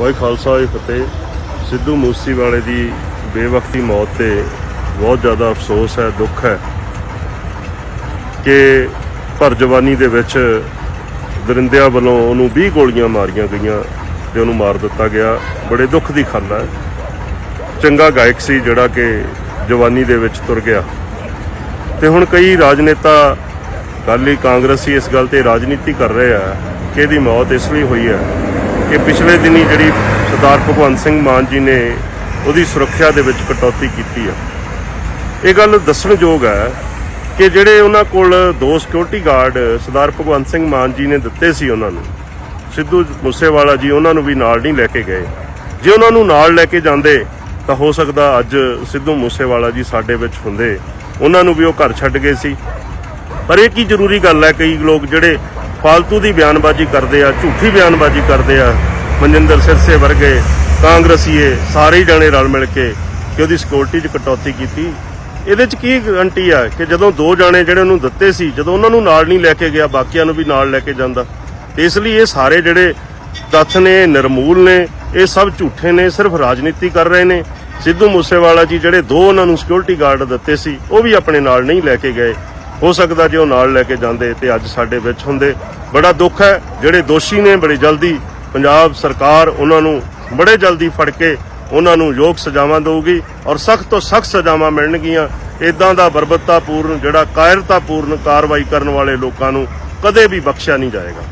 ਵਾਹਿ ਖਾਲਸਾ ਵਾਹਿ ਫਤਿਹ। ਸਿੱਧੂ ਮੂਸੇਵਾਲੇ ਦੀ ਬੇਵਕਤੀ ਮੌਤ ਤੇ ਬਹੁਤ ਜ਼ਿਆਦਾ ਅਫਸੋਸ ਹੈ, ਦੁੱਖ ਹੈ ਕਿ ਭਰ ਜਵਾਨੀ ਦੇ ਵਿੱਚ ਦਰਿੰਦਿਆਂ ਵੱਲੋਂ ਉਹਨੂੰ 20 ਗੋਲੀਆਂ ਮਾਰੀਆਂ ਗਈਆਂ ਤੇ ਉਹਨੂੰ ਮਾਰ ਦਿੱਤਾ ਗਿਆ। ਬੜੇ ਦੁੱਖ ਦੀ ਖਬਰ ਹੈ। ਚੰਗਾ ਗਾਇਕ ਸੀ ਜਿਹੜਾ ਕਿ ਜਵਾਨੀ ਦੇ ਵਿੱਚ ਤੁਰ ਗਿਆ। ਤੇ ਹੁਣ ਕਈ ਰਾਜਨੇਤਾ ਕਾਲੀ ਕਾਂਗਰਸੀ ਇਸ ਗੱਲ ਤੇ ਰਾਜਨੀਤੀ ਕਰ ਰਹੇ ਆ ਕਿ ਇਹਦੀ ਮੌਤ ਇਸ ਲਈ ਹੋਈ ਹੈ ਕਿ ਪਿਛਲੇ ਦਿਨੀ ਜਿਹੜੀ ਸਰਦਾਰ ਭਗਵੰਤ ਸਿੰਘ ਮਾਨ ਜੀ ਨੇ ਉਹਦੀ ਸੁਰੱਖਿਆ ਦੇ ਵਿੱਚ ਕਟੌਤੀ ਕੀਤੀ ਆ। ਇਹ ਗੱਲ ਦੱਸਣਯੋਗ ਹੈ ਕਿ ਜਿਹੜੇ ਉਹਨਾਂ ਕੋਲ ਦੋ ਸਿਕਿਉਰਿਟੀ ਗਾਰਡ ਸਰਦਾਰ ਭਗਵੰਤ ਸਿੰਘ ਮਾਨ ਜੀ ਨੇ ਦਿੱਤੇ ਸੀ ਉਹਨਾਂ ਨੂੰ, ਸਿੱਧੂ ਮੂਸੇਵਾਲਾ ਜੀ ਉਹਨਾਂ ਨੂੰ ਵੀ ਨਾਲ ਨਹੀਂ ਲੈ ਕੇ ਗਏ। ਜੇ ਉਹਨਾਂ ਨੂੰ ਨਾਲ ਲੈ ਕੇ ਜਾਂਦੇ, ਤਾਂ ਹੋ ਸਕਦਾ ਅੱਜ ਸਿੱਧੂ ਮੂਸੇਵਾਲਾ ਜੀ ਸਾਡੇ ਵਿੱਚ ਹੁੰਦੇ। ਉਹਨਾਂ ਨੂੰ ਵੀ ਉਹ ਘਰ ਛੱਡ ਗਏ ਸੀ। ਪਰ ਇਹ ਕੀ ਜ਼ਰੂਰੀ ਗੱਲ ਹੈ, ਕਈ ਲੋਕ ਜਿਹੜੇ ਫਾਲਤੂ ਦੀ ਬਿਆਨਬਾਜ਼ੀ ਕਰਦੇ ਆ, ਝੂਠੀ ਬਿਆਨਬਾਜ਼ੀ ਕਰਦੇ ਆ ਮਨਜਿੰਦਰ ਸਿਰਸੇ ਵਰਗੇ ਕਾਂਗਰਸੀਏ ਸਾਰੇ ਹੀ ਜਾਣੇ ਰਲ ਮਿਲ ਕੇ ਕਿ ਉਹਦੀ ਸਿਕਿਉਰਿਟੀ 'ਚ ਕਟੌਤੀ ਕੀਤੀ। ਇਹਦੇ 'ਚ ਕੀ ਗਰੰਟੀ ਆ ਕਿ ਜਦੋਂ ਦੋ ਜਾਣੇ ਜਿਹੜੇ ਉਹਨੂੰ ਦਿੱਤੇ ਸੀ, ਜਦੋਂ ਉਹਨਾਂ ਨੂੰ ਨਾਲ ਨਹੀਂ ਲੈ ਕੇ ਗਿਆ, ਬਾਕੀਆਂ ਨੂੰ ਵੀ ਨਾਲ ਲੈ ਕੇ ਜਾਂਦਾ। ਤੇ ਇਸ ਲਈ ਇਹ ਸਾਰੇ ਜਿਹੜੇ ਤੱਥ ਨੇ, ਨਿਰਮੂਲ ਨੇ, ਇਹ ਸਭ ਝੂਠੇ ਨੇ, ਸਿਰਫ ਰਾਜਨੀਤੀ ਕਰ ਰਹੇ ਨੇ। ਸਿੱਧੂ ਮੂਸੇਵਾਲਾ ਜੀ ਜਿਹੜੇ ਦੋ ਉਹਨਾਂ ਨੂੰ ਸਿਕਿਉਰਿਟੀ ਗਾਰਡ ਦਿੱਤੇ ਸੀ, ਉਹ ਵੀ ਆਪਣੇ ਨਾਲ ਨਹੀਂ ਲੈ ਕੇ ਗਏ। ਹੋ ਸਕਦਾ ਜੇ ਉਹ ਨਾਲ ਲੈ ਕੇ ਜਾਂਦੇ ਤੇ ਅੱਜ ਸਾਡੇ ਵਿੱਚ ਹੁੰਦੇ। ਬੜਾ ਦੁੱਖ ਹੈ, ਜਿਹੜੇ ਦੋਸ਼ੀ ਨੇ ਬੜੀ ਜਲਦੀ ਪੰਜਾਬ ਸਰਕਾਰ ਉਹਨਾਂ ਨੂੰ ਬੜੇ ਜਲਦੀ ਫੜ ਕੇ ਉਹਨਾਂ ਨੂੰ ਯੋਗ ਸਜ਼ਾਵਾਂ ਦੇਊਗੀ ਔਰ ਸਖਤ ਤੋਂ ਸਖਤ ਸਜ਼ਾਵਾਂ ਮਿਲਣਗੀਆਂ। ਇਦਾਂ ਦਾ ਬਰਬਰਤਾਪੂਰਨ, ਜਿਹੜਾ ਕਾਇਰਤਾਪੂਰਨ ਕਾਰਵਾਈ ਕਰਨ ਵਾਲੇ ਲੋਕਾਂ ਨੂੰ ਕਦੇ ਵੀ ਬਖਸ਼ਿਆ ਨਹੀਂ ਜਾਏਗਾ।